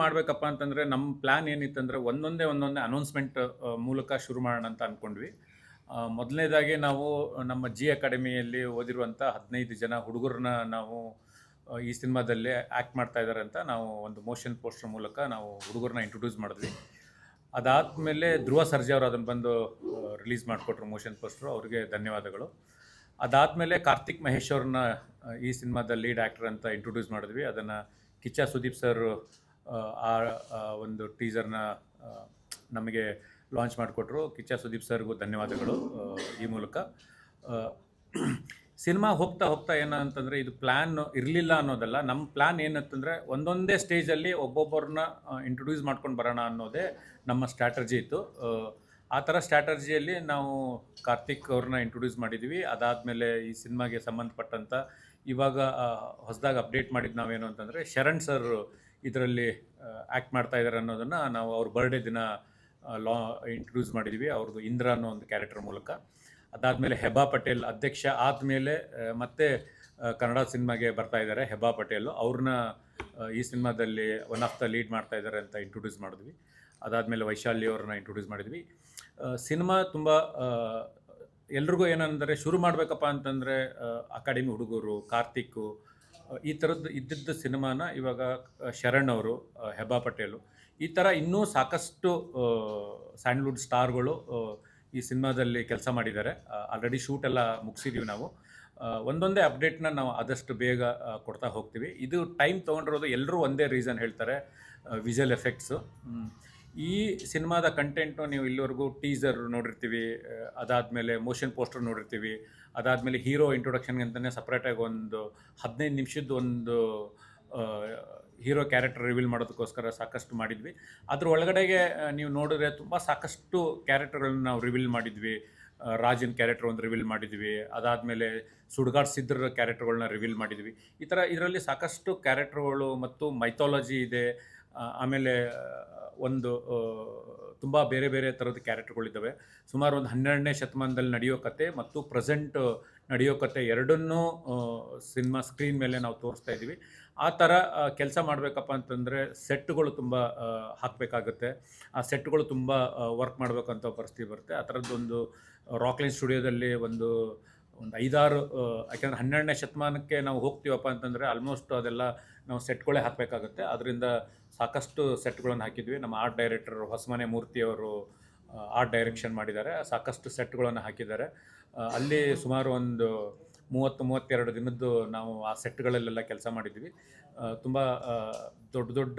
ಮಾಡಬೇಕಪ್ಪ ಅಂತಂದರೆ ನಮ್ಮ ಪ್ಲ್ಯಾನ್ ಏನಿತ್ತಂದರೆ ಒಂದೊಂದೇ ಒಂದೊಂದೇ ಅನೌನ್ಸ್ಮೆಂಟ್ ಮೂಲಕ ಶುರು ಮಾಡೋಣ ಅಂತ ಅಂದ್ಕೊಂಡ್ವಿ ಮೊದಲನೇದಾಗಿ ನಾವು ನಮ್ಮ ಜಿ ಅಕಾಡೆಮಿಯಲ್ಲಿ ಓದಿರುವಂಥ ಹದಿನೈದು ಜನ ಹುಡುಗರನ್ನ ನಾವು ಈ ಸಿನಿಮಾದಲ್ಲಿ ಆ್ಯಕ್ಟ್ ಮಾಡ್ತಾ ಇದ್ದಾರೆ ಅಂತ ನಾವು ಒಂದು ಮೋಷನ್ ಪೋಸ್ಟರ್ ಮೂಲಕ ನಾವು ಹುಡುಗರನ್ನ ಇಂಟ್ರೊಡ್ಯೂಸ್ ಮಾಡಿದ್ವಿ. ಅದಾದಮೇಲೆ ಧ್ರುವ ಸರ್ಜಾ ಅವರು ಅದನ್ನು ಬಂದು ರಿಲೀಸ್ ಮಾಡಿಕೊಟ್ರು ಮೋಷನ್ ಪೋಸ್ಟ್ರು ಅವ್ರಿಗೆ ಧನ್ಯವಾದಗಳು. ಅದಾದಮೇಲೆ ಕಾರ್ತಿಕ್ ಮಹೇಶ್ ಅವ್ರನ್ನ ಈ ಸಿನಿಮಾದ ಲೀಡ್ ಆ್ಯಕ್ಟರ್ ಅಂತ ಇಂಟ್ರೊಡ್ಯೂಸ್ ಮಾಡಿದ್ವಿ. ಅದನ್ನು ಕಿಚ್ಚ ಸುದೀಪ್ ಸರ್ ಆ ಒಂದು ಟೀಸರ್ನ ನಮಗೆ ಲಾಂಚ್ ಮಾಡಿಕೊಟ್ರು. ಕಿಚ್ಚ ಸುದೀಪ್ ಸರ್ಗೂ ಧನ್ಯವಾದಗಳು ಈ ಮೂಲಕ. ಸಿನಿಮಾ ಹೋಗ್ತಾ ಹೋಗ್ತಾ ಏನಂತಂದರೆ ಇದು ಪ್ಲ್ಯಾನ್ ಇರಲಿಲ್ಲ ಅನ್ನೋದಲ್ಲ. ನಮ್ಮ ಪ್ಲ್ಯಾನ್ ಏನಂತಂದರೆ, ಒಂದೊಂದೇ ಸ್ಟೇಜಲ್ಲಿ ಒಬ್ಬೊಬ್ಬರನ್ನ ಇಂಟ್ರೊಡ್ಯೂಸ್ ಮಾಡ್ಕೊಂಡು ಬರೋಣ ಅನ್ನೋದೇ ನಮ್ಮ ಸ್ಟ್ರಾಟಜಿ ಇತ್ತು. ಆ ಥರ ಸ್ಟ್ರಾಟರ್ಜಿಯಲ್ಲಿ ನಾವು ಕಾರ್ತಿಕ್ ಅವ್ರನ್ನ ಇಂಟ್ರೊಡ್ಯೂಸ್ ಮಾಡಿದ್ವಿ. ಅದಾದಮೇಲೆ ಈ ಸಿನಿಮಾಗೆ ಸಂಬಂಧಪಟ್ಟಂಥ ಇವಾಗ ಹೊಸದಾಗಿ ಅಪ್ಡೇಟ್ ಮಾಡಿದ್ದು ನಾವೇನು ಅಂತಂದರೆ, ಶರಣ್ ಸರ್ ಇದರಲ್ಲಿ ಆ್ಯಕ್ಟ್ ಮಾಡ್ತಾ ಇದ್ದಾರೆ ಅನ್ನೋದನ್ನು ನಾವು ಅವ್ರ ಬರ್ಡೇ ದಿನ ಲಾ ಇಂಟ್ರೊಡ್ಯೂಸ್ ಮಾಡಿದ್ವಿ. ಅವ್ರದ್ದು ಇಂದ್ರ ಅನ್ನೋ ಒಂದು ಕ್ಯಾರೆಕ್ಟರ್ ಮೂಲಕ. ಅದಾದಮೇಲೆ ಹೆಬಾ ಪಟೇಲ್ ಅಧ್ಯಕ್ಷ ಆದಮೇಲೆ ಮತ್ತೆ ಕನ್ನಡ ಸಿನಿಮಾಗೆ ಬರ್ತಾ ಇದ್ದಾರೆ ಹೆಬಾ ಪಟೇಲು. ಅವ್ರನ್ನ ಈ ಸಿನಿಮಾದಲ್ಲಿ ಒನ್ ಆಫ್ ದ ಲೀಡ್ ಮಾಡ್ತಾ ಇದ್ದಾರೆ ಅಂತ ಇಂಟ್ರೊಡ್ಯೂಸ್ ಮಾಡಿದ್ವಿ. ಅದಾದಮೇಲೆ ವೈಶಾಲಿ ಅವ್ರನ್ನ ಇಂಟ್ರೊಡ್ಯೂಸ್ ಮಾಡಿದ್ವಿ. ಸಿನಿಮಾ ತುಂಬ ಎಲ್ರಿಗೂ ಏನಂದರೆ, ಶುರು ಮಾಡಬೇಕಪ್ಪ ಅಂತಂದರೆ ಅಕಾಡೆಮಿ ಹುಡುಗರು ಕಾರ್ತಿಕ್ಕು ಈ ಥರದ್ದು ಇದ್ದಿದ್ದ ಸಿನಿಮಾನ ಇವಾಗ ಶರಣ್ ಅವರು ಹೆಬ್ಬಾ ಹೆಬಾ ಪಟೇಲು, ಈ ಥರ ಇನ್ನೂ ಸಾಕಷ್ಟು ಸ್ಯಾಂಡ್ಲ್ವುಡ್ ಸ್ಟಾರ್ಗಳು ಈ ಸಿನಿಮಾದಲ್ಲಿ ಕೆಲಸ ಮಾಡಿದ್ದಾರೆ. ಆಲ್ರೆಡಿ ಶೂಟ್ ಎಲ್ಲ ಮುಗಿಸಿದ್ದೀವಿ ನಾವು. ಒಂದೊಂದೇ ಅಪ್ಡೇಟ್ನ ನಾವು ಆದಷ್ಟು ಬೇಗ ಕೊಡ್ತಾ ಹೋಗ್ತೀವಿ. ಇದು ಟೈಮ್ ತೊಗೊಂಡಿರೋದು ಎಲ್ಲರೂ ಒಂದೇ ರೀಸನ್ ಹೇಳ್ತಾರೆ ವಿಜುವಲ್ ಎಫೆಕ್ಟ್ಸು ಈ ಸಿನಿಮಾದ ಕಂಟೆಂಟು ನೀವು ಇಲ್ಲಿವರೆಗೂ ಟೀಸರ್ ನೋಡಿರ್ತೀವಿ ಅದಾದಮೇಲೆ ಮೋಷನ್ ಪೋಸ್ಟರ್ ನೋಡಿರ್ತೀವಿ ಅದಾದಮೇಲೆ ಹೀರೋ ಇಂಟ್ರೊಡಕ್ಷನ್ಗೆ ಅಂತಲೇ ಸಪ್ರೇಟಾಗಿ ಒಂದು ಹದಿನೈದು ನಿಮಿಷದ ಒಂದು ಹೀರೋ ಕ್ಯಾರೆಕ್ಟರ್ ರಿವೀಲ್ ಮಾಡೋದಕ್ಕೋಸ್ಕರ ಸಾಕಷ್ಟು ಮಾಡಿದ್ವಿ. ಅದ್ರ ಒಳಗಡೆಗೆ ನೀವು ನೋಡಿದ್ರೆ ತುಂಬ ಸಾಕಷ್ಟು ಕ್ಯಾರೆಕ್ಟರ್ಗಳನ್ನ ನಾವು ರಿವೀಲ್ ಮಾಡಿದ್ವಿ. ರಾಜನ್ ಕ್ಯಾರೆಕ್ಟರ್ ಒಂದು ರಿವೀಲ್ ಮಾಡಿದ್ವಿ. ಅದಾದಮೇಲೆ ಸುಡ್ಗಾಡ್ ಸಿದ್ರ ಕ್ಯಾರೆಕ್ಟರ್ಗಳನ್ನ ರಿವೀಲ್ ಮಾಡಿದ್ವಿ. ಈ ಥರ ಇದರಲ್ಲಿ ಸಾಕಷ್ಟು ಕ್ಯಾರೆಕ್ಟರ್ಗಳು ಮತ್ತು ಮೈಥಾಲಜಿ ಇದೆ. ಆಮೇಲೆ ಒಂದು ತುಂಬ ಬೇರೆ ಬೇರೆ ಥರದ ಕ್ಯಾರೆಕ್ಟರ್ಗಳಿದ್ದಾವೆ ಸುಮಾರು ಒಂದು ಹನ್ನೆರಡನೇ ಶತಮಾನದಲ್ಲಿ ನಡೆಯೋ ಕತೆ ಮತ್ತು ಪ್ರೆಸೆಂಟ್ ನಡೆಯೋ ಕತೆ ಎರಡನ್ನೂ ಸಿನಿಮಾ ಸ್ಕ್ರೀನ್ ಮೇಲೆ ನಾವು ತೋರಿಸ್ತಾ ಇದ್ದೀವಿ. ಆ ಥರ ಕೆಲಸ ಮಾಡಬೇಕಪ್ಪ ಅಂತಂದರೆ ಸೆಟ್ಗಳು ತುಂಬ ಹಾಕಬೇಕಾಗುತ್ತೆ. ಆ ಸೆಟ್ಗಳು ತುಂಬ ವರ್ಕ್ ಮಾಡಬೇಕಂತ ಪರಿಸ್ಥಿತಿ ಬರುತ್ತೆ. ಆ ಥರದ್ದೊಂದು ರಾಕ್ಲೈನ್ ಸ್ಟುಡಿಯೋದಲ್ಲಿ ಒಂದು ಒಂದು ಐದಾರು ಯಾಕೆಂದರೆ ಹನ್ನೆರಡನೇ ಶತಮಾನಕ್ಕೆ ನಾವು ಹೋಗ್ತೀವಪ್ಪ ಅಂತಂದರೆ ಆಲ್ಮೋಸ್ಟ್ ಅದೆಲ್ಲ ನಾವು ಸೆಟ್ಗಳೇ ಹಾಕಬೇಕಾಗುತ್ತೆ. ಅದರಿಂದ ಸಾಕಷ್ಟು ಸೆಟ್ಗಳನ್ನು ಹಾಕಿದ್ವಿ. ನಮ್ಮ ಆರ್ಟ್ ಡೈರೆಕ್ಟರ್ ಹೊಸಮನೆ ಮೂರ್ತಿಯವರು ಆರ್ಟ್ ಡೈರೆಕ್ಷನ್ ಮಾಡಿದ್ದಾರೆ. ಸಾಕಷ್ಟು ಸೆಟ್ಗಳನ್ನು ಹಾಕಿದ್ದಾರೆ. ಅಲ್ಲಿ ಸುಮಾರು ಒಂದು ಮೂವತ್ತು, ಮೂವತ್ತೆರಡು ದಿನದ್ದು ನಾವು ಆ ಸೆಟ್ಗಳಲ್ಲೆಲ್ಲ ಕೆಲಸ ಮಾಡಿದ್ವಿ. ತುಂಬ ದೊಡ್ಡ ದೊಡ್ಡ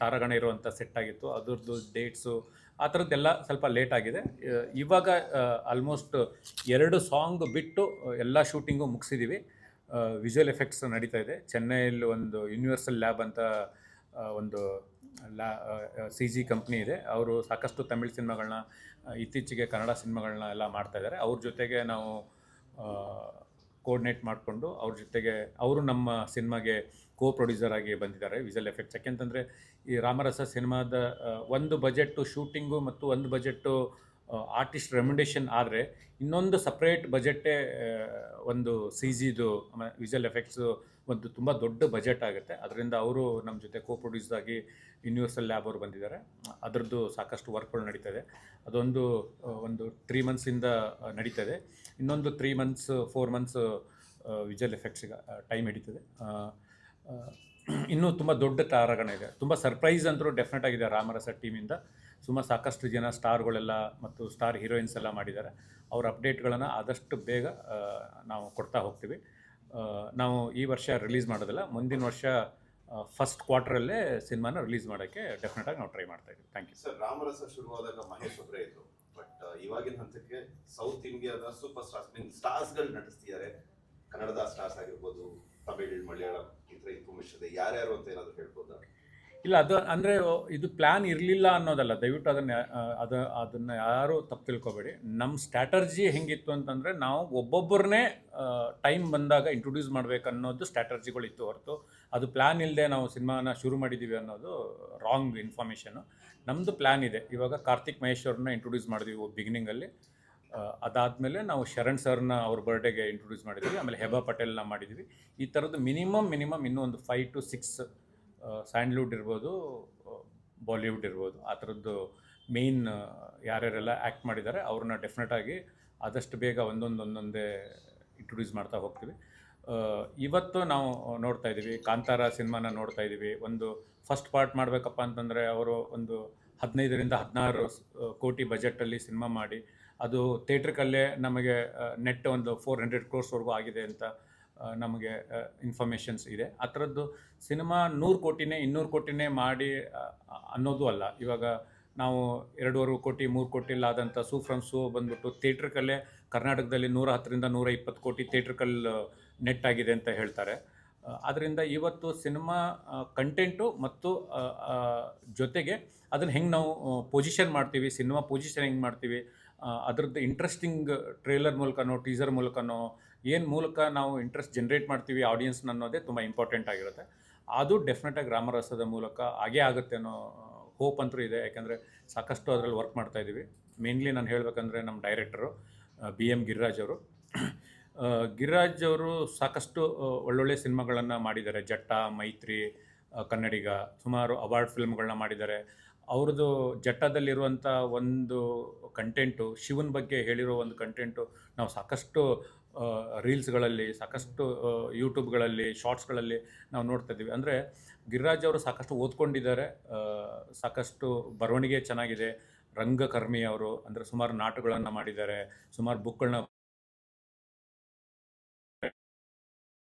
ತಾರಗಣ ಇರುವಂಥ ಸೆಟ್ ಆಗಿತ್ತು. ಅದರದ್ದು ಡೇಟ್ಸು, ಆ ಥರದ್ದೆಲ್ಲ ಸ್ವಲ್ಪ ಲೇಟ್ ಆಗಿದೆ. ಇವಾಗ ಆಲ್ಮೋಸ್ಟ್ ಎರಡು ಸಾಂಗ್ ಬಿಟ್ಟು ಎಲ್ಲ ಶೂಟಿಂಗು ಮುಗಿಸಿದ್ದೀವಿ ವಿಜುವಲ್ ಎಫೆಕ್ಟ್ಸ್ ನಡೀತಾ ಇದೆ. ಚೆನ್ನೈಯಲ್ಲಿ ಒಂದು ಯೂನಿವರ್ಸಲ್ ಲ್ಯಾಬ್ ಅಂತ ಒಂದು ಲ್ಯಾ ಸಿ ಜಿ ಕಂಪ್ನಿ ಇದೆ. ಅವರು ಸಾಕಷ್ಟು ತಮಿಳ್ ಸಿನಿಮಾಗಳನ್ನ ಇತ್ತೀಚೆಗೆ ಕನ್ನಡ ಸಿನಿಮಾಗಳನ್ನ ಎಲ್ಲ ಮಾಡ್ತಾ ಇದ್ದಾರೆ ಅವ್ರ ಜೊತೆಗೆ ನಾವು ಕೋರ್ಡಿನೇಟ್ ಮಾಡಿಕೊಂಡು ಅವ್ರ ಜೊತೆಗೆ ಅವರು ನಮ್ಮ ಸಿನಿಮಾಗೆ ಕೋ ಪ್ರೊಡ್ಯೂಸರ್ ಆಗಿ ಬಂದಿದ್ದಾರೆ ವಿಜುವಲ್ ಎಫೆಕ್ಟ್ಸ್ ಯಾಕೆಂತಂದರೆ ಈ ರಾಮರಸ ಸಿನಿಮಾದ ಒಂದು ಬಜೆಟ್ಟು ಶೂಟಿಂಗು ಮತ್ತು ಒಂದು ಬಜೆಟ್ಟು ಆರ್ಟಿಸ್ಟ್ ರೆಮ್ಯುಂಡೇಷನ್ ಆದರೆ ಇನ್ನೊಂದು ಸಪ್ರೇಟ್ ಬಜೆಟ್ಟೇ ಒಂದು ಸಿ ಜಿದು ವಿಜುವಲ್ ಎಫೆಕ್ಟ್ಸು ಒಂದು ತುಂಬ ದೊಡ್ಡ ಬಜೆಟ್ ಆಗುತ್ತೆ. ಅದರಿಂದ ಅವರು ನಮ್ಮ ಜೊತೆ ಕೋ ಪ್ರೊಡ್ಯೂಸ್ ಆಗಿ ಯೂನಿವರ್ಸಲ್ ಲ್ಯಾಬ್ ಅವರು ಬಂದಿದ್ದಾರೆ. ಅದರದ್ದು ಸಾಕಷ್ಟು ವರ್ಕ್ಗಳು ನಡೀತದೆ. ಅದೊಂದು ಒಂದು ತ್ರೀ ಮಂತ್ಸಿಂದ ನಡೀತದೆ. ಇನ್ನೊಂದು three months four months visual ಎಫೆಕ್ಟ್ಸ್ಗೆ time ಹಿಡಿತದೆ. ಇನ್ನೂ ತುಂಬ ದೊಡ್ಡ ತಾರಗಣ ಇದೆ. ತುಂಬ ಸರ್ಪ್ರೈಸ್ ಅಂತೂ ಡೆಫಿನೆಟ್ ಆಗಿದೆ ರಾಮರಸ ಟೀಮಿಂದ ಸುಮಾರು ಸಾಕಷ್ಟು ಜನ ಸ್ಟಾರ್ಗಳೆಲ್ಲ ಮತ್ತು ಸ್ಟಾರ್ ಹೀರೋಯಿನ್ಸ್ ಎಲ್ಲ ಮಾಡಿದ್ದಾರೆ. ಅವ್ರ ಅಪ್ಡೇಟ್ಗಳನ್ನು ಆದಷ್ಟು ಬೇಗ ನಾವು ಕೊಡ್ತಾ ಹೋಗ್ತೀವಿ. ನಾವು ಈ ವರ್ಷ ರಿಲೀಸ್ ಮಾಡೋದಿಲ್ಲ. ಮುಂದಿನ ವರ್ಷ ಫಸ್ಟ್ ಕ್ವಾರ್ಟರಲ್ಲೇ ಸಿನಿಮಾನ ರಿಲೀಸ್ ಮಾಡೋಕ್ಕೆ ಡೆಫಿನೆಟಾಗಿ ನಾವು ಟ್ರೈ ಮಾಡ್ತಾ ಇದ್ದೀವಿ ಥ್ಯಾಂಕ್ ಯು. ಸರ್ ರಾಮರಸ ಶುರುವಾದಾಗ ಮಹೇಶ್ ಒಬ್ಬರೇ ಇದ್ದರು ಬಟ್ ಇವಾಗಿನ ಹಂತಕ್ಕೆ ಸೌತ್ ಇಂಡಿಯಾದ ಸೂಪರ್ ಸ್ಟಾರ್ಸ್ ಮೀನ್ ಸ್ಟಾರ್ಸ್ಗಳು ನಟಿಸ್ತಿದ್ದಾರೆ. ಕನ್ನಡದ ಸ್ಟಾರ್ಸ್ ಆಗಿರ್ಬೋದು, ತಮಿಳ್, ಮಲಯಾಳಂ ಈ ಥರ ಇನ್ಫಾರ್ಮೇಶನ್ ಇದೆ. ಯಾರ್ಯಾರು ಅಂತ ಏನಾದರೂ ಹೇಳ್ಬೋದಾ? ಇಲ್ಲ, ಅದು ಅಂದರೆ ಇದು ಪ್ಲ್ಯಾನ್ ಇರಲಿಲ್ಲ ಅನ್ನೋದಲ್ಲ. ದಯವಿಟ್ಟು ಅದನ್ನು ಅದು, ಅದನ್ನು ಯಾರು ತಪ್ಪು ತಿಳ್ಕೊಬೇಡಿ. ನಮ್ಮ ಸ್ಟ್ರಾಟರ್ಜಿ ಹೆಂಗಿತ್ತು ಅಂತಂದರೆ, ನಾವು ಒಬ್ಬೊಬ್ಬರನ್ನೇ ಟೈಮ್ ಬಂದಾಗ ಇಂಟ್ರೊಡ್ಯೂಸ್ ಮಾಡಬೇಕು ಅನ್ನೋದು ಸ್ಟ್ರಾಟರ್ಜಿಗಳಿತ್ತು ಹೊರತು. ಅದು ಪ್ಲ್ಯಾನ್ ಇಲ್ಲದೆ ನಾವು ಸಿನಿಮಾನ ಶುರು ಮಾಡಿದ್ದೀವಿ ಅನ್ನೋದು ರಾಂಗ್ ಇನ್ಫಾರ್ಮೇಷನು ನಮ್ಮದು ಪ್ಲ್ಯಾನ್ ಇದೆ. ಇವಾಗ ಕಾರ್ತಿಕ್ ಮಹೇಶ್ ಅವ್ರನ್ನ ಇಂಟ್ರೊಡ್ಯೂಸ್ ಮಾಡಿದ್ವಿ ಬಿಗಿನಿಂಗಲ್ಲಿ ಅದಾದಮೇಲೆ ನಾವು ಶರಣ್ ಸರ್ನ ಅವ್ರ ಬರ್ಡೇಗೆ ಇಂಟ್ರೊಡ್ಯೂಸ್ ಮಾಡಿದ್ವಿ. ಆಮೇಲೆ ಹೆಬಾ ಪಟೇಲ್ನ ಮಾಡಿದ್ವಿ. ಈ ಥರದ್ದು ಮಿನಿಮಮ್ ಮಿನಿಮಮ್ ಇನ್ನೂ ಒಂದು ಫೈವ್ ಟು ಸಿಕ್ಸ್ ಸ್ಯಾಂಡ್ಲ್ವುಡ್ ಇರ್ಬೋದು, ಬಾಲಿವುಡ್ ಇರ್ಬೋದು, ಆ ಥರದ್ದು ಮೇಯ್ನ್ ಯಾರ್ಯಾರೆಲ್ಲ ಆ್ಯಕ್ಟ್ ಮಾಡಿದ್ದಾರೆ, ಅವ್ರನ್ನ ಡೆಫಿನೆಟಾಗಿ ಆದಷ್ಟು ಬೇಗ ಒಂದೊಂದು ಒಂದೊಂದೇ ಇಂಟ್ರೊಡ್ಯೂಸ್ ಮಾಡ್ತಾ ಹೋಗ್ತೀವಿ. ಇವತ್ತು ನಾವು ನೋಡ್ತಾ ಇದ್ದೀವಿ, ಕಾಂತಾರ ಸಿನಿಮಾನ ನೋಡ್ತಾ ಇದ್ದೀವಿ. ಒಂದು ಫಸ್ಟ್ ಪಾರ್ಟ್ ಮಾಡಬೇಕಪ್ಪ ಅಂತಂದರೆ ಅವರು ಒಂದು ಹದಿನೈದರಿಂದ ಹದಿನಾರು ಕೋಟಿ ಬಜೆಟಲ್ಲಿ ಸಿನಿಮಾ ಮಾಡಿ, ಅದು ಥಿಯೇಟ್ರಿಕಲ್ಲೇ ನಮಗೆ ನೆಟ್ ಒಂದು ಫೋರ್ ಹಂಡ್ರೆಡ್ ಕ್ರೋರ್ಸ್ವರೆಗೂ ಆಗಿದೆ ಅಂತ ನಮಗೆ ಇನ್ಫಾರ್ಮೇಷನ್ಸ್ ಇದೆ. ಆ ಥರದ್ದು ಸಿನಿಮಾ ನೂರು ಕೋಟಿನೇ, ಇನ್ನೂರು ಕೋಟಿನೇ ಮಾಡಿ ಅನ್ನೋದು ಅಲ್ಲ. ಇವಾಗ ನಾವು ಎರಡೂವರೆ ಕೋಟಿ, ಮೂರು ಕೋಟಿ ಸೂ ಫ್ರಮ್ ಸೂ ಬಂದ್ಬಿಟ್ಟು ಥಿಯೇಟ್ರಿಕಲ್ಲೇ ಕರ್ನಾಟಕದಲ್ಲಿ ನೂರ ಹತ್ತರಿಂದ ನೂರ ಇಪ್ಪತ್ತು ಕೋಟಿ ಥಿಯೇಟ್ರಿಕಲ್ ನೆಟ್ ಆಗಿದೆ ಅಂತ ಹೇಳ್ತಾರೆ. ಅದರಿಂದ ಇವತ್ತು ಸಿನಿಮಾ ಕಂಟೆಂಟು ಮತ್ತು ಜೊತೆಗೆ ಅದನ್ನು ಹೆಂಗೆ ನಾವು ಪೊಸಿಷನ್ ಮಾಡ್ತೀವಿ, ಸಿನಿಮಾ ಪೊಸಿಷನ್ ಹೆಂಗೆ ಮಾಡ್ತೀವಿ ಅದ್ರದ್ದು ಇಂಟ್ರೆಸ್ಟಿಂಗ್ ಟ್ರೇಲರ್ ಮೂಲಕನೋ ಟೀಸರ್ ಮೂಲಕನೋ ಏನು ಮೂಲಕ ನಾವು ಇಂಟ್ರೆಸ್ಟ್ ಜನ್ರೇಟ್ ಮಾಡ್ತೀವಿ ಆಡಿಯನ್ಸ್ನ ಅನ್ನೋದೇ ತುಂಬ ಇಂಪಾರ್ಟೆಂಟ್ ಆಗಿರುತ್ತೆ. ಅದು ಡೆಫಿನೆಟಾಗಿ ರಾಮರಸದ ಮೂಲಕ ಹಾಗೇ ಆಗುತ್ತೆ ಅನ್ನೋ ಹೋಪ್ ಅಂತೂ ಇದೆ. ಯಾಕೆಂದರೆ ಸಾಕಷ್ಟು ಅದರಲ್ಲಿ ವರ್ಕ್ ಮಾಡ್ತಾ ಇದ್ದೀವಿ. ಮೇನ್ಲಿ ನಾನು ಹೇಳಬೇಕಂದ್ರೆ ನಮ್ಮ ಡೈರೆಕ್ಟರು ಬಿ ಎಂ ಗಿರಿರಾಜ್ ಅವರು. ಗಿರಿರಾಜ್ ಅವರು ಸಾಕಷ್ಟು ಒಳ್ಳೊಳ್ಳೆ ಸಿನಿಮಾಗಳನ್ನು ಮಾಡಿದ್ದಾರೆ. ಜಟ್ಟ, ಮೈತ್ರಿ ಕನ್ನಡಿಗ, ಸುಮಾರು ಅವಾರ್ಡ್ ಫಿಲ್ಮ್ಗಳನ್ನ ಮಾಡಿದ್ದಾರೆ. ಅವ್ರದ್ದು ಜಟ್ಟದಲ್ಲಿರುವಂಥ ಒಂದು ಕಂಟೆಂಟು ಶಿವನ ಬಗ್ಗೆ ಹೇಳಿರೋ ಒಂದು ಕಂಟೆಂಟು ನಾವು ಸಾಕಷ್ಟು ರೀಲ್ಸ್ಗಳಲ್ಲಿ, ಸಾಕಷ್ಟು ಯೂಟ್ಯೂಬ್ಗಳಲ್ಲಿ, ಶಾರ್ಟ್ಸ್ಗಳಲ್ಲಿ ನಾವು ನೋಡ್ತಾ ಇದ್ದೀವಿ. ಅಂದರೆ ಗಿರಿರಾಜ್ ಅವರು ಸಾಕಷ್ಟು ಓದ್ಕೊಂಡಿದ್ದಾರೆ. ಸಾಕಷ್ಟು ಬರವಣಿಗೆ ಚೆನ್ನಾಗಿದೆ. ರಂಗಕರ್ಮಿ ಅವರು ಅಂದರೆ ಸುಮಾರು ನಾಟಕಗಳನ್ನು ಮಾಡಿದ್ದಾರೆ. ಸುಮಾರು ಬುಕ್ಗಳನ್ನ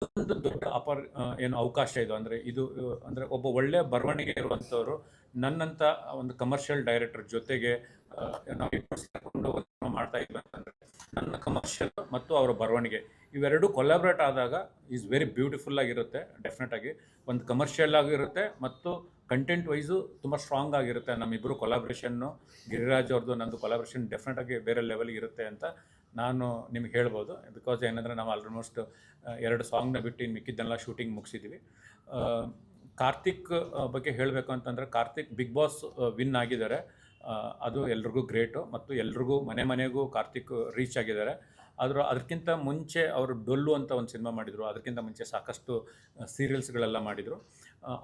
ಒಂದು ದೊಡ್ಡ ಅಪರ್ ಏನು ಅವಕಾಶ ಇದು. ಅಂದರೆ ಇದು, ಅಂದರೆ ಒಬ್ಬ ಒಳ್ಳೆಯ ಬರವಣಿಗೆ ಇರುವಂಥವ್ರು ನನ್ನಂಥ ಒಂದು ಕಮರ್ಷಿಯಲ್ ಡೈರೆಕ್ಟರ್ ಜೊತೆಗೆ ಮಾಡ್ತಾ ಅಂತಂದರೆ ನನ್ನ ಕಮರ್ಷಿಯಲ್ ಮತ್ತು ಅವರ ಬರವಣಿಗೆ ಇವೆರಡೂ ಕೊಲಾಬ್ರೇಟ್ ಆದಾಗ ಈಸ್ ವೆರಿ ಬ್ಯೂಟಿಫುಲ್ ಆಗಿರುತ್ತೆ ಡೆಫಿನೆಟ್ ಆಗಿ. ಒಂದು ಕಮರ್ಷಿಯಲ್ ಆಗಿರುತ್ತೆ ಮತ್ತು ಕಂಟೆಂಟ್ ವೈಸು ತುಂಬ ಸ್ಟ್ರಾಂಗ್ ಆಗಿರುತ್ತೆ. ನಮ್ಮಿಬ್ಬರು ಕೊಲಾಬ್ರೇಷನ್ನು ಗಿರಿರಾಜ್ ಅವ್ರದ್ದು ನಂದು ಕೊಲಾಬ್ರೇಷನ್ ಡೆಫಿನೆಟ್ ಆಗಿ ಬೇರೆ ಲೆವೆಲ್ಗೆ ಇರುತ್ತೆ ಅಂತ ನಾನು ನಿಮ್ಗೆ ಹೇಳ್ಬೋದು ಬಿಕಾಸ್ ಏನಂದರೆ ನಾವು ಆಲ್ಮೋಸ್ಟ್ ಎರಡು ಸಾಂಗ್ನ ಬಿಟ್ಟು ಇನ್ನು ಮಿಕ್ಕಿದ್ದೆಲ್ಲ ಶೂಟಿಂಗ್ ಮುಗಿಸಿದ್ದೀವಿ ಕಾರ್ತಿಕ್ ಬಗ್ಗೆ ಹೇಳಬೇಕು ಅಂತಂದರೆ ಕಾರ್ತಿಕ್ ಬಿಗ್ ಬಾಸ್ ವಿನ್ ಆಗಿದ್ದಾರೆ. ಅದು ಎಲ್ರಿಗೂ ಗ್ರೇಟು ಮತ್ತು ಎಲ್ರಿಗೂ ಮನೆ ಮನೆಗೂ ಕಾರ್ತಿಕ್ ರೀಚ್ ಆಗಿದ್ದಾರೆ. ಆದರೂ ಅದಕ್ಕಿಂತ ಮುಂಚೆ ಅವರು ಡೊಲ್ಲು ಅಂತ ಒಂದು ಸಿನಿಮಾ ಮಾಡಿದರು. ಅದಕ್ಕಿಂತ ಮುಂಚೆ ಸಾಕಷ್ಟು ಸೀರಿಯಲ್ಸ್ಗಳೆಲ್ಲ ಮಾಡಿದರು.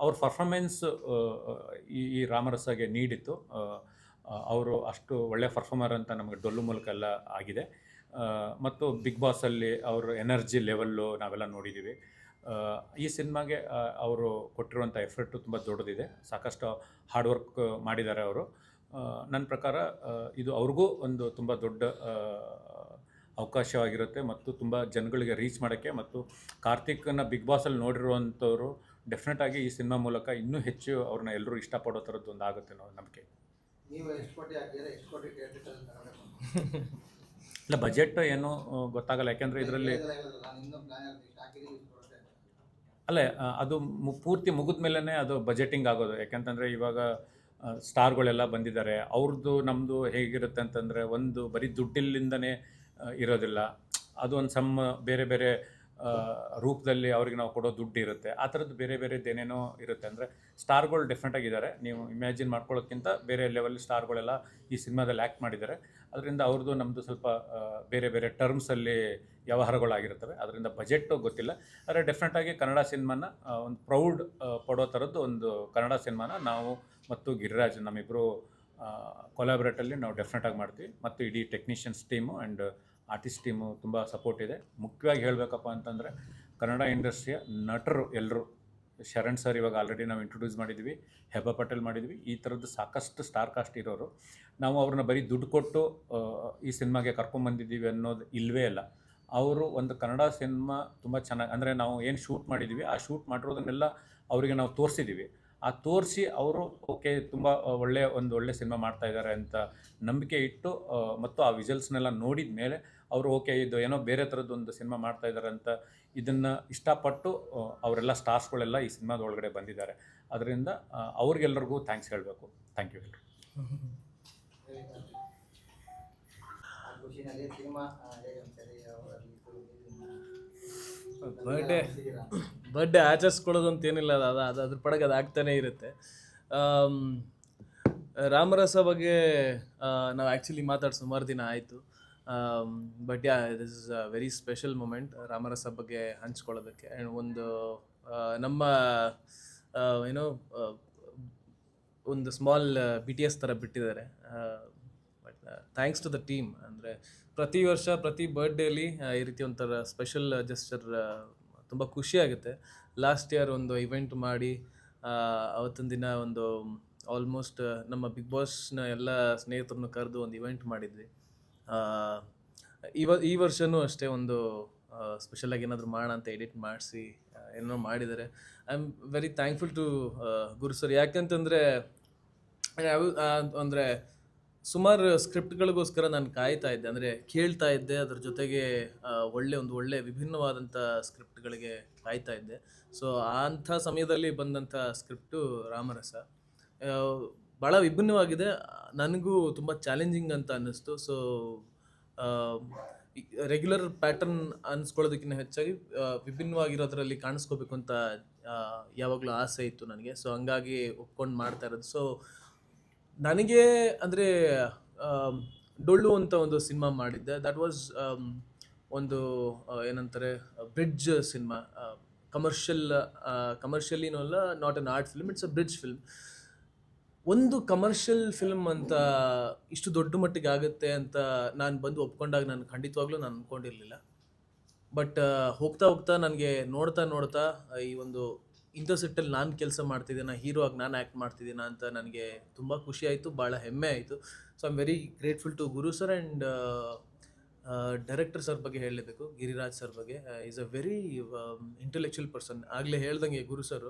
ಅವ್ರ ಪರ್ಫಾರ್ಮೆನ್ಸ್ ಈ ಈ ರಾಮರಸಗೆ ನೀಡಿತ್ತು. ಅವರು ಅಷ್ಟು ಒಳ್ಳೆಯ ಪರ್ಫಾರ್ಮರ್ ಅಂತ ನಮಗೆ ಡೊಲ್ಲು ಮೂಲಕ ಎಲ್ಲ ಆಗಿದೆ. ಮತ್ತು ಬಿಗ್ ಬಾಸಲ್ಲಿ ಅವ್ರ ಎನರ್ಜಿ ಲೆವೆಲ್ಲು ನಾವೆಲ್ಲ ನೋಡಿದ್ದೀವಿ ಈ ಸಿನಿಮಾಗೆ ಅವರು ಕೊಟ್ಟಿರುವಂಥ ಎಫರ್ಟು ತುಂಬ ದೊಡ್ಡದಿದೆ. ಸಾಕಷ್ಟು ಹಾರ್ಡ್ ವರ್ಕ್ ಮಾಡಿದ್ದಾರೆ ಅವರು. ನನ್ನ ಪ್ರಕಾರ ಇದು ಅವ್ರಿಗೂ ಒಂದು ತುಂಬ ದೊಡ್ಡ ಅವಕಾಶವಾಗಿರುತ್ತೆ ಮತ್ತು ತುಂಬ ಜನಗಳಿಗೆ ರೀಚ್ ಮಾಡೋಕ್ಕೆ ಮತ್ತು ಕಾರ್ತಿಕ್ನ ಬಿಗ್ ಬಾಸಲ್ಲಿ ನೋಡಿರುವಂಥವ್ರು ಡೆಫಿನೆಟಾಗಿ ಈ ಸಿನಿಮಾ ಮೂಲಕ ಇನ್ನೂ ಹೆಚ್ಚು ಅವ್ರನ್ನ ಎಲ್ಲರೂ ಇಷ್ಟಪಡೋ ಥರದ್ದು ಒಂದು ಆಗುತ್ತೆ ಅನ್ನೋ ನಂಬಿಕೆ. ಇಲ್ಲ ಬಜೆಟ್ ಏನು ಗೊತ್ತಾಗಲ್ಲ. ಯಾಕೆಂದರೆ ಇದರಲ್ಲಿ ಅಲ್ಲೇ ಅದು ಪೂರ್ತಿ ಮುಗಿದ ಮೇಲೇ ಅದು ಬಜೆಟಿಂಗ್ ಆಗೋದು. ಯಾಕೆಂತಂದರೆ ಇವಾಗ ಸ್ಟಾರ್ಗಳೆಲ್ಲ ಬಂದಿದ್ದಾರೆ. ಅವ್ರದ್ದು ನಮ್ಮದು ಹೇಗಿರುತ್ತೆ ಅಂತಂದರೆ ಒಂದು ಬರೀ ದುಡ್ಡಿಲ್ಲಿಂದನೇ ಇರೋದಿಲ್ಲ. ಅದು ಒಂದು ಸಮ್ ಬೇರೆ ಬೇರೆ ರೂಪದಲ್ಲಿ ಅವ್ರಿಗೆ ನಾವು ಕೊಡೋ ದುಡ್ಡು ಇರುತ್ತೆ. ಆ ಥರದ್ದು ಬೇರೆ ಬೇರೆದು ಏನೇನೋ ಇರುತ್ತೆ. ಅಂದರೆ ಸ್ಟಾರ್ಗಳು ಡಿಫ್ರೆಂಟಾಗಿದ್ದಾರೆ ನೀವು ಇಮ್ಯಾಜಿನ್ ಮಾಡ್ಕೊಳ್ಳೋಕ್ಕಿಂತ ಬೇರೆ ಲೆವೆಲ್ ಸ್ಟಾರ್ಗಳೆಲ್ಲ ಈ ಸಿನಿಮಾದಲ್ಲಿ ಆ್ಯಕ್ಟ್ ಮಾಡಿದ್ದಾರೆ. ಅದರಿಂದ ಅವ್ರದ್ದು ನಮ್ಮದು ಸ್ವಲ್ಪ ಬೇರೆ ಬೇರೆ ಟರ್ಮ್ಸಲ್ಲಿ ವ್ಯವಹಾರಗಳಾಗಿರ್ತವೆ ಅದರಿಂದ ಬಜೆಟ್ಟು ಗೊತ್ತಿಲ್ಲ. ಆದರೆ ಡೆಫಿನೆಟಾಗಿ ಕನ್ನಡ ಸಿನಿಮಾನ ಒಂದು ಪ್ರೌಡ್ ಪಡೋ ಥರದ್ದು ಒಂದು ಕನ್ನಡ ಸಿನಿಮಾನ ನಾವು ಮತ್ತು ಗಿರಿರಾಜ್ ನಮ್ಮಿಬ್ಬರು ಕೊಲಾಬ್ರೇಟಲ್ಲಿ ನಾವು ಡೆಫಿನೆಟಾಗಿ ಮಾಡ್ತೀವಿ. ಮತ್ತು ಇಡೀ technicians team and artist team ತುಂಬ ಸಪೋರ್ಟ್ ಇದೆ. ಮುಖ್ಯವಾಗಿ ಹೇಳಬೇಕಪ್ಪ ಅಂತಂದರೆ ಕನ್ನಡ ಇಂಡಸ್ಟ್ರಿಯ ನಟರು ಎಲ್ಲರೂ ಶರಣ್ ಸರ್ ಇವಾಗ ಆಲ್ರೆಡಿ ನಾವು ಇಂಟ್ರೊಡ್ಯೂಸ್ ಮಾಡಿದ್ವಿ, ಹೆಬ್ಬ ಪಟೇಲ್ ಮಾಡಿದ್ವಿ, ಈ ಥರದ್ದು ಸಾಕಷ್ಟು ಸ್ಟಾರ್ ಕಾಸ್ಟ್ ಇರೋರು. ನಾವು ಅವ್ರನ್ನ ಬರೀ ದುಡ್ಡು ಕೊಟ್ಟು ಈ ಸಿನಿಮಾಗೆ ಕರ್ಕೊಂಬಂದಿದ್ದೀವಿ ಅನ್ನೋದು ಇಲ್ಲವೇ ಇಲ್ಲ ಅವರು ಒಂದು ಕನ್ನಡ ಸಿನಿಮಾ ತುಂಬ ಚೆನ್ನಾಗಿ, ಅಂದರೆ ನಾವು ಏನು ಶೂಟ್ ಮಾಡಿದ್ದೀವಿ ಆ ಶೂಟ್ ಮಾಡಿರೋದನ್ನೆಲ್ಲ ಅವರಿಗೆ ನಾವು ತೋರಿಸಿದ್ದೀವಿ ಆ ತೋರಿಸಿ ಅವರು, ಓಕೆ, ತುಂಬ ಒಳ್ಳೆಯ ಒಂದು ಒಳ್ಳೆ ಸಿನಿಮಾ ಮಾಡ್ತಾ ಇದ್ದಾರೆ ಅಂತ ನಂಬಿಕೆ ಇಟ್ಟು ಮತ್ತು ಆ ವಿಜಲ್ಸ್ನೆಲ್ಲ ನೋಡಿದ ಮೇಲೆ ಅವರು, ಓಕೆ, ಇದು ಏನೋ ಬೇರೆ ಥರದ್ದು ಒಂದು ಸಿನಿಮಾ ಮಾಡ್ತಾ ಇದ್ದಾರೆ ಅಂತ ಇದನ್ನು ಇಷ್ಟಪಟ್ಟು ಅವರೆಲ್ಲ ಸ್ಟಾರ್ಸ್ಗಳೆಲ್ಲ ಈ ಸಿನಿಮಾದ ಒಳಗಡೆ ಬಂದಿದ್ದಾರೆ. ಅದರಿಂದ ಅವ್ರಿಗೆಲ್ಲರಿಗೂ ಥ್ಯಾಂಕ್ಸ್ ಹೇಳಬೇಕು. ಥ್ಯಾಂಕ್ ಯು ಎಲ್ಲರೂ ಹೇಳಿ ಕಾರ್ತಿಕ್. ಆ ಖುಷಿನಲ್ಲಿ ಸಿನಿಮಾ ಹೇಗೆ ಅನ್ಸರಿ ಅವರಲ್ಲಿ ಬರ್ಡೇ ಬರ್ಡೇ ಆಚರಿಸ್ಕೊಳ್ಳೋದು ಅಂತ ಏನಿಲ್ಲ ಅದು ಅದು ಅದು ಅದ್ರ ಪಡಗೆ ಅದು ಆಗ್ತಾನೆ ಇರುತ್ತೆ. ರಾಮರಸ ಬಗ್ಗೆ ನಾವು ಆ್ಯಕ್ಚುಲಿ ಮಾತಾಡಿ ಸುಮಾರು ದಿನ ಆಯಿತು. But ya this is a very special moment Ramarasa ಬಗ್ಗೆ ಹಂಚ್ಕೊಳ್ಳೋದಕ್ಕೆ. ಆ್ಯಂಡ್ ಒಂದು ನಮ್ಮ ಏನೋ ಒಂದು ಸ್ಮಾಲ್ ಬಿ ಟಿ ಎಸ್ ಥರ ಬಿಟ್ಟಿದ್ದಾರೆ. But thanks to the team ಅಂದರೆ ಪ್ರತಿ ವರ್ಷ, ಪ್ರತಿ ಬರ್ಡೇಲಿ ಈ ರೀತಿ ಒಂಥರ ಸ್ಪೆಷಲ್ ಜಸ್ಟರ್ ತುಂಬ ಖುಷಿಯಾಗುತ್ತೆ ಲಾಸ್ಟ್ ಇಯರ್ ಒಂದು ಇವೆಂಟ್ ಮಾಡಿ ಅವತ್ತಿನ ದಿನ ಒಂದು ಆಲ್ಮೋಸ್ಟ್ ನಮ್ಮ ಬಿಗ್ ಬಾಸ್ನ ಎಲ್ಲ ಸ್ನೇಹಿತರನ್ನು ಕರೆದು ಒಂದು ಇವೆಂಟ್ ಮಾಡಿದ್ವಿ. ಇವ ಈ ವರ್ಷವೂ ಅಷ್ಟೇ ಒಂದು ಸ್ಪೆಷಲಾಗಿ ಏನಾದರೂ ಮಾಡೋಣ ಅಂತ ಎಡಿಟ್ ಮಾಡಿಸಿ ಏನೋ ಮಾಡಿದ್ದಾರೆ. I am very thankful to Guru sir ಯಾಕಂತಂದರೆ ಅಂದರೆ ಸುಮಾರು ಸ್ಕ್ರಿಪ್ಟ್ಗಳಿಗೋಸ್ಕರ ನಾನು ಕಾಯ್ತಾ ಇದ್ದೆ. ಅಂದರೆ ಕೇಳ್ತಾ ಇದ್ದೆ. ಅದ್ರ ಜೊತೆಗೆ ಒಳ್ಳೆ ಒಂದು ಒಳ್ಳೆ ವಿಭಿನ್ನವಾದಂಥ ಸ್ಕ್ರಿಪ್ಟ್ಗಳಿಗೆ ಕಾಯ್ತಾ ಇದ್ದೆ. ಸೊ, ಅಂಥ ಸಮಯದಲ್ಲಿ ಬಂದಂಥ ಸ್ಕ್ರಿಪ್ಟು ರಾಮರಸ. ಭಾಳ ವಿಭಿನ್ನವಾಗಿದೆ. ನನಗೂ ತುಂಬ ಚಾಲೆಂಜಿಂಗ್ ಅಂತ ಅನ್ನಿಸ್ತು. ಸೊ ರೆಗ್ಯುಲರ್ ಪ್ಯಾಟರ್ನ್ ಅನ್ಸ್ಕೊಳ್ಳೋದಕ್ಕಿಂತ ಹೆಚ್ಚಾಗಿ ವಿಭಿನ್ನವಾಗಿರೋದ್ರಲ್ಲಿ ಕಾಣಿಸ್ಕೋಬೇಕು ಅಂತ ಯಾವಾಗಲೂ ಆಸೆ ಇತ್ತು ನನಗೆ. ಸೊ, ಹಂಗಾಗಿ ಒಪ್ಕೊಂಡು ಮಾಡ್ತಾ ಇರೋದು. ಸೊ ನನಗೆ ಅಂದರೆ ಡೊಳ್ಳು ಅಂತ ಒಂದು ಸಿನಿಮಾ ಮಾಡಿದ್ದೆ. ದಟ್ ವಾಸ್ ಒಂದು ಏನಂತಾರೆ ಬ್ರಿಡ್ಜ್ ಸಿನಿಮಾ. ಕಮರ್ಷಿಯಲ್ ಕಮರ್ಷಿಯಲಿನೂ ಅಲ್ಲ not an art film it's a bridge film ಒಂದು ಕಮರ್ಷಿಯಲ್ ಫಿಲ್ಮ್ ಅಂತ ಇಷ್ಟು ದೊಡ್ಡ ಮಟ್ಟಿಗೆ ಆಗುತ್ತೆ ಅಂತ ನಾನು ಬಂದು ಒಪ್ಕೊಂಡಾಗ ನಾನು ಖಂಡಿತವಾಗ್ಲೂ ನಾನು ಅಂದ್ಕೊಂಡಿರಲಿಲ್ಲ ಬಟ್ ಹೋಗ್ತಾ ಹೋಗ್ತಾ ನನಗೆ ನೋಡ್ತಾ ನೋಡ್ತಾ ಈ ಒಂದು ಇಂಥ ಸೆಟ್ಟಲ್ಲಿ ನಾನು ಕೆಲಸ ಮಾಡ್ತಿದ್ದೀನ, ಹೀರೋ ಆಗಿ ನಾನು ಆ್ಯಕ್ಟ್ ಮಾಡ್ತಿದ್ದೀನ ಅಂತ ನನಗೆ ತುಂಬ ಖುಷಿ ಆಯಿತು ಭಾಳ ಹೆಮ್ಮೆ ಆಯಿತು. So I'm very grateful to Guru sir and director sir ಬಗ್ಗೆ ಹೇಳಲೇಬೇಕು. ಗಿರಿರಾಜ್ ಸರ್ ಬಗ್ಗೆ. Is a very intellectual person ಆಗಲೇ ಹೇಳ್ದಂಗೆ ಗುರು ಸರ್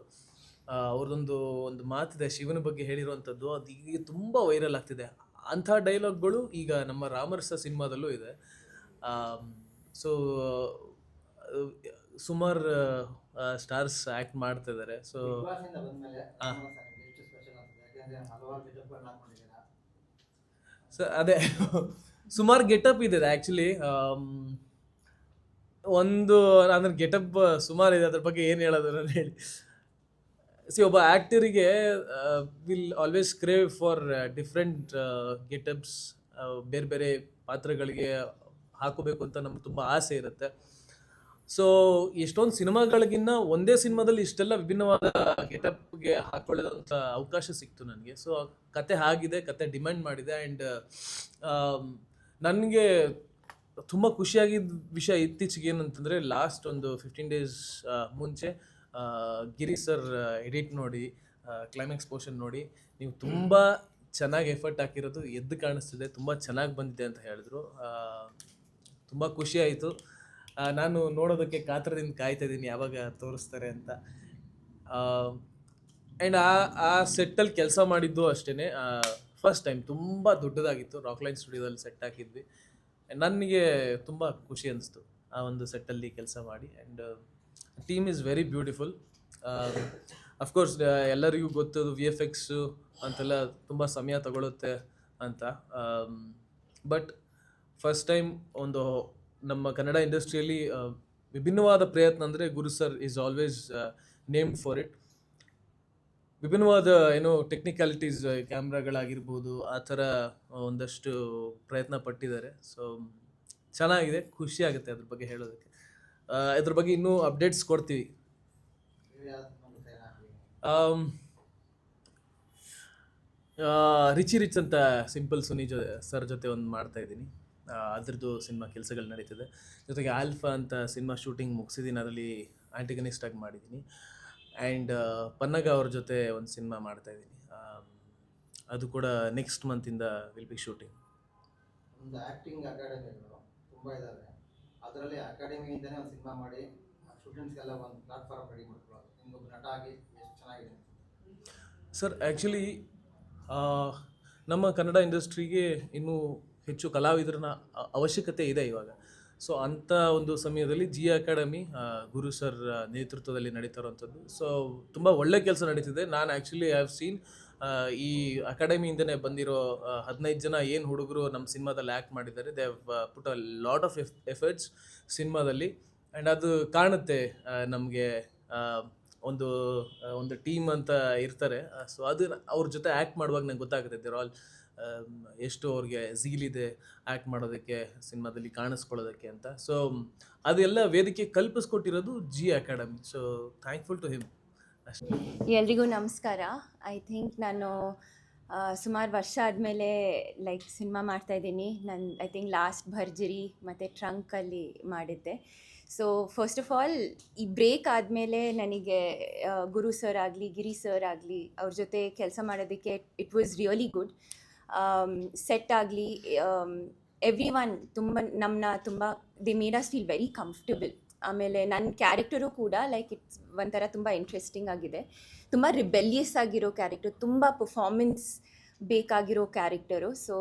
ಅವ್ರದ್ದೊಂದು, ಒಂದು ಮಾತಿದೆ, ಶಿವನ ಬಗ್ಗೆ ಹೇಳಿರುವಂಥದ್ದು. ಅದು ಈಗ ತುಂಬ ವೈರಲ್ ಆಗ್ತಿದೆ. ಅಂಥ ಡೈಲಾಗ್ಗಳು ಈಗ ನಮ್ಮ ರಾಮರಸ ಸಿನಿಮಾದಲ್ಲೂ ಇದೆ. ಸೊ ಸುಮಾರು ಸ್ಟಾರ್ಸ್ ಆ್ಯಕ್ಟ್ ಮಾಡ್ತಾ ಇದ್ದಾರೆ ಸೊ ಬಿಗ್ ಬಾಸ್ ಇಂದ ಬಂದ್ಮೇಲೆ ಹಾ. ರಾಮರಸ ಸ್ಪೆಷಲ್ ಅನ್ಸುತ್ತೆ. ಯಾಕಂದ್ರೆ ಹಲವಾರು ಗೆಟಪ್ಗಳನ್ನ ಹಾಕೊಂಡಿದ್ದೀರಾ ಸೊ ಅದೇ. ಸುಮಾರು ಗೆಟಪ್ ಇದೆ ಆ್ಯಕ್ಚುಲಿ ಒಂದು ಅಂದ್ರೆ ಗೆಟಪ್ ಸುಮಾರು ಇದೆ ಅದ್ರ ಬಗ್ಗೆ ಏನು ಹೇಳೋದು ನಾನು ಹೇಳಿ. ಸಿ ಒಬ್ಬ ಆ್ಯಕ್ಟರಿಗೆ will always crave for different getups ಬೇರೆ ಬೇರೆ ಪಾತ್ರಗಳಿಗೆ ಹಾಕೋಬೇಕು ಅಂತ ನಮ್ಗೆ ತುಂಬ ಆಸೆ ಇರುತ್ತೆ. ಸೊ ಎಷ್ಟೊಂದು ಸಿನಿಮಾಗಳಿಗಿನ್ನ ಒಂದೇ ಸಿನಿಮಾದಲ್ಲಿ ಇಷ್ಟೆಲ್ಲ ವಿಭಿನ್ನವಾದ ಗೆಟಪ್ಗೆ ಹಾಕೊಳ್ಳೋದಂಥ ಅವಕಾಶ ಸಿಕ್ತು ನನಗೆ. ಸೊ ಕತೆ ಆಗಿದೆ, ಕತೆ ಡಿಮ್ಯಾಂಡ್ ಮಾಡಿದೆ ಆ್ಯಂಡ್ ನನಗೆ ತುಂಬ ಖುಷಿಯಾಗಿದ್ದ ವಿಷಯ ಇತ್ತೀಚೆಗೆ ಏನಂತಂದರೆ ಲಾಸ್ಟ್ ಒಂದು ಫಿಫ್ಟೀನ್ ಡೇಸ್ ಮುಂಚೆ ಗಿರಿ ಸರ್ ಎಡಿಟ್ ನೋಡಿ ಕ್ಲೈಮ್ಯಾಕ್ಸ್ ಪೋರ್ಷನ್ ನೋಡಿ, ನೀವು ತುಂಬ ಚೆನ್ನಾಗಿ ಎಫರ್ಟ್ ಹಾಕಿರೋದು ಎದ್ದು ಕಾಣಿಸ್ತಿದೆ, ತುಂಬ ಚೆನ್ನಾಗಿ ಬಂದಿದೆ ಅಂತ ಹೇಳಿದ್ರು. ತುಂಬ ಖುಷಿಯಾಯಿತು ನಾನು ನೋಡೋದಕ್ಕೆ ಕಾತ್ರದಿಂದ ಕಾಯ್ತಾ ಇದ್ದೀನಿ, ಯಾವಾಗ ತೋರಿಸ್ತಾರೆ ಅಂತ. ಆ್ಯಂಡ್ ಆ ಆ ಸೆಟ್ಟಲ್ಲಿ ಕೆಲಸ ಮಾಡಿದ್ದು ಅಷ್ಟೇ ಫಸ್ಟ್ ಟೈಮ್ ತುಂಬ ದೊಡ್ಡದಾಗಿತ್ತು ರಾಕ್ಲೈನ್ ಸ್ಟುಡಿಯೋದಲ್ಲಿ ಸೆಟ್ ಹಾಕಿದ್ವಿ. ನನಗೆ ತುಂಬ ಖುಷಿ ಅನಿಸ್ತು ಆ ಒಂದು ಸೆಟ್ಟಲ್ಲಿ ಕೆಲಸ ಮಾಡಿ. And team is very beautiful of course ಎಲ್ಲರಿಗೂ ಗೊತ್ತು ವಿ ಎಫ್ ಎಕ್ಸು ಅಂತೆಲ್ಲ ತುಂಬ ಸಮಯ ತಗೊಳುತ್ತೆ ಅಂತ. ಬಟ್ ಫಸ್ಟ್ ಟೈಮ್ ಒಂದು ನಮ್ಮ ಕನ್ನಡ ಇಂಡಸ್ಟ್ರಿಯಲ್ಲಿ ವಿಭಿನ್ನವಾದ ಪ್ರಯತ್ನ ಅಂದರೆ Guru sir is always name for it ವಿಭಿನ್ನವಾದ ಏನು ಟೆಕ್ನಿಕಾಲಿಟೀಸ್ ಕ್ಯಾಮ್ರಾಗಳಾಗಿರ್ಬೋದು, ಆ ಥರ ಒಂದಷ್ಟು ಪ್ರಯತ್ನ ಪಟ್ಟಿದ್ದಾರೆ. ಸೊ ಚೆನ್ನಾಗಿದೆ, ಖುಷಿ ಆಗುತ್ತೆ ಅದ್ರ ಬಗ್ಗೆ ಹೇಳೋದಕ್ಕೆ. ಅದ್ರ ಬಗ್ಗೆ ಇನ್ನೂ ಅಪ್ಡೇಟ್ಸ್ ಕೊಡ್ತೀವಿ. ರಿಚಿ ರಿಚ್ ಅಂತ ಸಿಂಪಲ್ ಸುನಿ ಜೊ ಸರ್ ಜೊತೆ ಒಂದು ಮಾಡ್ತಾ ಇದ್ದೀನಿ. ಅದ್ರದ್ದು ಸಿನಿಮಾ ಕೆಲಸಗಳು ನಡೀತಿದೆ. ಜೊತೆಗೆ ಆಲ್ಫಾ ಅಂತ ಸಿನಿಮಾ ಶೂಟಿಂಗ್ ಮುಗಿಸಿದ್ದೀನಿ ಅದರಲ್ಲಿ ಆ್ಯಂಟಿಗನಿಸ್ಟ್ ಆಗಿ ಮಾಡಿದ್ದೀನಿ ಆ್ಯಂಡ್ ಪನ್ನಗ ಅವ್ರ ಜೊತೆ ಒಂದು ಸಿನಿಮಾ ಮಾಡ್ತಾ ಇದ್ದೀನಿ. ಅದು ಕೂಡ ನೆಕ್ಸ್ಟ್ ಮಂತಿಂದ ವಿಲ್ ಬಿ ಶೂಟಿಂಗ್ ಒಂದು ಆ್ಯಕ್ಟಿಂಗ್ ಅಕಾಡೆಮಿಗಳು ತುಂಬ ಇದ್ದಾವೆ ಅದರಲ್ಲಿ ಅಕಾಡೆಮಿಯಿಂದನೇ ಒಂದು ಸಿನಿಮಾ ಮಾಡಿ ಸ್ಟೂಡೆಂಟ್ಸ್ಗೆಲ್ಲ ಒಂದು ಪ್ಲಾಟ್ಫಾರ್ಮ್ ರೆಡಿ ಮಾಡ್ಕೊಳ್ಳೋದು. ನಿಮ್ಗೊಬ್ಬ ನಟ ಆಗಿ ಎಷ್ಟು ಚೆನ್ನಾಗಿದೆ ಸರ್ ಆ್ಯಕ್ಚುಲಿ ನಮ್ಮ ಕನ್ನಡ ಇಂಡಸ್ಟ್ರಿಗೆ ಇನ್ನೂ ಹೆಚ್ಚು ಕಲಾವಿದರನ್ನ ಅವಶ್ಯಕತೆ ಇದೆ ಇವಾಗ. ಸೊ ಅಂಥ ಒಂದು ಸಮಯದಲ್ಲಿ ಜಿ ಅಕಾಡೆಮಿ ಗುರು ಸರ್ ನೇತೃತ್ವದಲ್ಲಿ ನಡೀತಾ ಇರುವಂಥದ್ದು ಸೊ ತುಂಬ ಒಳ್ಳೆ ಕೆಲಸ ನಡೀತಿದೆ. ನಾನು ಆ್ಯಕ್ಚುಲಿ ಐ ಹ್ಯಾವ್ ಸೀನ್ ಈ ಅಕಾಡೆಮಿಯಿಂದನೇ ಬಂದಿರೋ ಹದಿನೈದು ಜನ ಏನು ಹುಡುಗರು ನಮ್ಮ ಸಿನಿಮಾದಲ್ಲಿ ಆ್ಯಕ್ಟ್ ಮಾಡಿದ್ದಾರೆ. They have put a lot of F efforts ಸಿನಿಮಾದಲ್ಲಿ. ಆ್ಯಂಡ್ ಅದು ಕಾಣುತ್ತೆ ನಮಗೆ ಒಂದು ಒಂದು ಟೀಮ್ ಅಂತ ಇರ್ತಾರೆ. ಸೊ ಅದು ಅವ್ರ ಜೊತೆ ಆ್ಯಕ್ಟ್ ಮಾಡುವಾಗ ನಂಗೆ ಗೊತ್ತಾಗುತ್ತೆ. ದೇರ್ ಆಲ್ ಎಷ್ಟು ಅವ್ರಿಗೆ ಝೀಲಿದೆ ಆ್ಯಕ್ಟ್ ಮಾಡೋದಕ್ಕೆ, ಸಿನಿಮಾದಲ್ಲಿ ಕಾಣಿಸ್ಕೊಳ್ಳೋದಕ್ಕೆ ಅಂತ. ಸೊ ಅದೆಲ್ಲ ವೇದಿಕೆ ಕಲ್ಪಿಸ್ಕೊಟ್ಟಿರೋದು G academy so thankful to him ಎಲ್ರಿಗೂ ನಮಸ್ಕಾರ. ಐ ಥಿಂಕ್ ನಾನು ಸುಮಾರು ವರ್ಷ ಆದಮೇಲೆ ಲೈಕ್ ಸಿನಿಮಾ ಮಾಡ್ತಾಯಿದ್ದೀನಿ ನನ್ನ ಐ ಥಿಂಕ್ ಲಾಸ್ಟ್ ಭರ್ಜರಿ ಮತ್ತು ಟ್ರಂಕಲ್ಲಿ ಮಾಡಿದ್ದೆ. ಸೊ ಫಸ್ಟ್ ಆಫ್ ಆಲ್ ಈ ಬ್ರೇಕ್ ಆದಮೇಲೆ ನನಗೆ ಗುರು ಸರ್ ಆಗಲಿ, ಗಿರಿ ಸರ್ ಆಗಲಿ, ಅವ್ರ ಜೊತೆ ಕೆಲಸ ಮಾಡೋದಕ್ಕೆ it was really good set ಆಗಲಿ ಎವ್ರಿ ಒನ್ ತುಂಬ ನಮ್ಮನ್ನ ತುಂಬ they made us feel very comfortable ಆಮೇಲೆ ನನ್ನ ಕ್ಯಾರೆಕ್ಟರು ಕೂಡ ಲೈಕ್ ಇಟ್ಸ್ ಒಂಥರ ತುಂಬ ಇಂಟ್ರೆಸ್ಟಿಂಗ್ ಆಗಿದೆ. ತುಂಬ ರಿಬೆಲಿಯಸ್ ಆಗಿರೋ ಕ್ಯಾರೆಕ್ಟರ್ ತುಂಬ ಪರ್ಫಾರ್ಮೆನ್ಸ್ ಬೇಕಾಗಿರೋ ಕ್ಯಾರೆಕ್ಟರು ಸೊ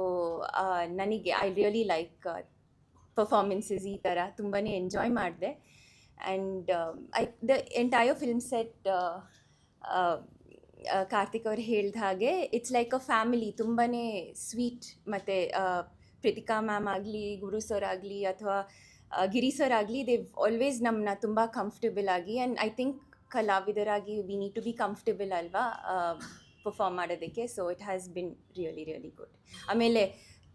ನನಗೆ ಐ ರಿಯಲಿ ಲೈಕ್ ಪರ್ಫಾರ್ಮೆನ್ಸಸ್ ಈ ಥರ ತುಂಬಾ ಎಂಜಾಯ್ ಮಾಡಿದೆ. And I the entire film set Karthik ಅವ್ರು ಹೇಳಿದ ಹಾಗೆ ಇಟ್ಸ್ ಲೈಕ್ ಅ ಫ್ಯಾಮಿಲಿ ತುಂಬಾ ಸ್ವೀಟ್ ಮತ್ತು ಪ್ರತಿಕಾ ಮ್ಯಾಮ್ ಆಗಲಿ ಗುರು ಸರ್ ಆಗಲಿ ಅಥವಾ ಗಿರಿ ಸರ್ ಆಗಲಿ ದೇ ಆಲ್ವೇಸ್ ನಮ್ಮನ್ನ ತುಂಬ ಕಂಫರ್ಟಬಲ್ ಆಗಿ and I think ಕಲಾವಿದರಾಗಿ we need to be comfortable ಅಲ್ವಾ ಪರ್ಫಾರ್ಮ್ ಮಾಡೋದಕ್ಕೆ. So it has been really really good ಆಮೇಲೆ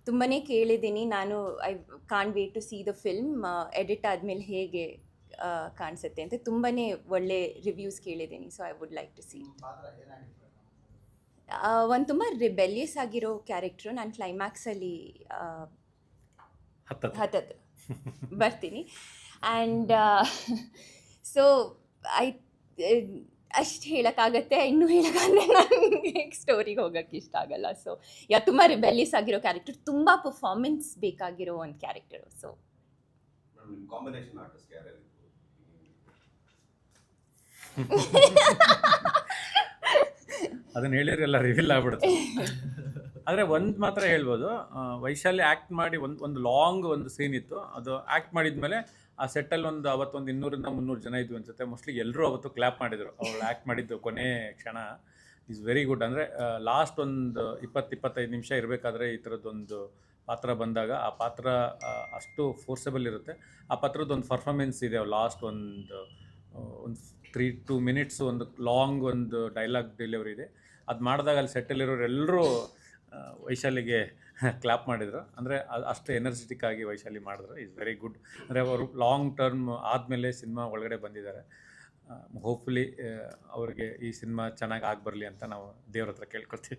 ತುಂಬಾ ಕೇಳಿದ್ದೀನಿ, ನಾನು I can't wait to see the film edit ಆದಮೇಲೆ ಹೇಗೆ ಕಾಣಿಸುತ್ತೆ ಅಂತ ತುಂಬಾ ಒಳ್ಳೆ ರಿವ್ಯೂಸ್ ಕೇಳಿದ್ದೀನಿ. So I would like to see ಒಂದು ತುಂಬ ರಿಬೆಲಿಯಸ್ ಆಗಿರೋ ಕ್ಯಾರೆಕ್ಟ್ರು ನಾನು ಕ್ಲೈಮ್ಯಾಕ್ಸಲ್ಲಿ ಹತ್ತದ್ದು. ಬರ್ತೀನಿ. ಆ್ಯಂಡ್ ಸೊ ಐ ಅಷ್ಟು ಹೇಳೋಕ್ಕಾಗತ್ತೆ ಇನ್ನೂ ಹೇಳೋಕ್ಕಾಗಲ್ಲ. ನನಗೆ ಸ್ಟೋರಿಗೆ ಹೋಗೋಕ್ಕೆ ಇಷ್ಟ ಆಗಲ್ಲ. ಸೊ ಯಾ ತುಂಬ ರಿಬೆಲಿಯಸ್ ಆಗಿರೋ ಕ್ಯಾರೆಕ್ಟರ್ ತುಂಬ ಪರ್ಫಾರ್ಮೆನ್ಸ್ ಬೇಕಾಗಿರೋ ಒಂದು ಕ್ಯಾರೆಕ್ಟರು ಸೊ ಕಾಂಬಿನೇಷನ್ ಆರ್ಟಿಸ್ಟ್ ಯಾರ್ಯಾರಿದ್ರು ಹೇಳಿದ್ರೆ ಎಲ್ಲ ರಿವೀಲ್ ಆಗ್ಬಿಡುತ್ತೆ. ಆದರೆ ಒಂದು ಮಾತ್ರ ಹೇಳ್ಬೋದು ವೈಶಾಲಿ ಆ್ಯಕ್ಟ್ ಮಾಡಿ ಒಂದು ಒಂದು ಲಾಂಗ್ ಒಂದು ಸೀನ್ ಇತ್ತು. ಅದು ಆ್ಯಕ್ಟ್ ಮಾಡಿದ್ಮೇಲೆ ಆ ಸೆಟ್ಟಲ್ಲಿ ಒಂದು ಅವತ್ತೊಂದು ಇನ್ನೂರಿಂದ ಮುನ್ನೂರು ಜನ ಇದ್ವಿ ಅನ್ಸುತ್ತೆ. ಮೋಸ್ಟ್ಲಿ ಎಲ್ಲರೂ ಅವತ್ತು ಕ್ಲ್ಯಾಪ್ ಮಾಡಿದರು. ಅವಳು ಆ್ಯಕ್ಟ್ ಮಾಡಿದ್ದು ಕೊನೆ ಕ್ಷಣ ಇಸ್ ವೆರಿ ಗುಡ್ ಅಂದರೆ ಲಾಸ್ಟ್ ಒಂದು ಇಪ್ಪತ್ತು, ಇಪ್ಪತ್ತೈದು ನಿಮಿಷ ಇರಬೇಕಾದ್ರೆ ಈ ಥರದ್ದೊಂದು ಪಾತ್ರ ಬಂದಾಗ ಆ ಪಾತ್ರ ಅಷ್ಟು ಫೋರ್ಸಬಲ್ ಇರುತ್ತೆ. ಆ ಪಾತ್ರದ ಒಂದು ಪರ್ಫಾರ್ಮೆನ್ಸ್ ಇದೆ ಲಾಸ್ಟ್ ಒಂದು ಒಂದು ತ್ರೀ ಟೂ ಮಿನಿಟ್ಸ್ ಒಂದು ಲಾಂಗ್ ಒಂದು ಡೈಲಾಗ್ ಡೆಲಿವರಿ ಇದೆ. ಅದು ಮಾಡಿದಾಗ ಅಲ್ಲಿ ಸೆಟ್ಟಲ್ಲಿರೋರೆಲ್ಲರೂ ವೈಶಾಲಿಗೆ ಕ್ಲಾಪ್ ಮಾಡಿದರು. ಅಂದರೆ ಅಷ್ಟು ಎನರ್ಜೆಟಿಕ್ ಆಗಿ ವೈಶಾಲಿ ಮಾಡಿದ್ರು. ಇಸ್ ವೆರಿ ಗುಡ್ ಅಂದರೆ ಅವರು ಲಾಂಗ್ ಟರ್ಮ್ ಆದಮೇಲೆ ಸಿನಿಮಾ ಒಳಗಡೆ ಬಂದಿದ್ದಾರೆ. ಹೋಪ್ಫುಲಿ ಅವರಿಗೆ ಈ ಸಿನಿಮಾ ಚೆನ್ನಾಗಿ ಆಗಿ ಬರಲಿ ಅಂತ ನಾವು ದೇವ್ರ ಹತ್ರ ಕೇಳ್ಕೊತೀವಿ